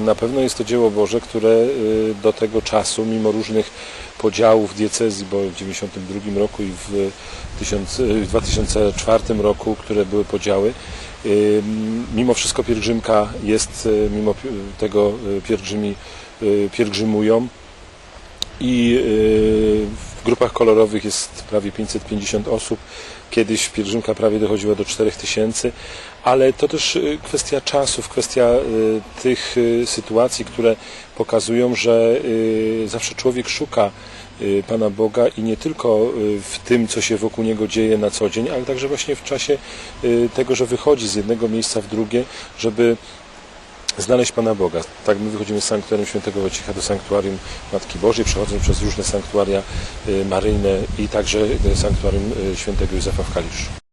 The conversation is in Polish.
Na pewno jest to dzieło Boże, które y, do tego czasu, mimo różnych podziałów diecezji, bo w 1992 roku i w, 1000, y, 2004 roku, które były podziały, y, mimo wszystko pielgrzymka jest, mimo tego pielgrzymi pielgrzymują. I w grupach kolorowych jest prawie 550 osób. Kiedyś pielgrzymka prawie dochodziła do 4000, ale to też y, kwestia czasów, kwestia y, tych y, sytuacji, które pokazują, że zawsze człowiek szuka Pana Boga i nie tylko w tym, co się wokół Niego dzieje na co dzień, ale także właśnie w czasie tego, że wychodzi z jednego miejsca w drugie, żeby znaleźć Pana Boga. Tak my wychodzimy z sanktuarium świętego Wojciecha do sanktuarium Matki Bożej, przechodząc przez różne sanktuaria y, maryjne i także y, sanktuarium y, świętego Józefa w Kaliszu.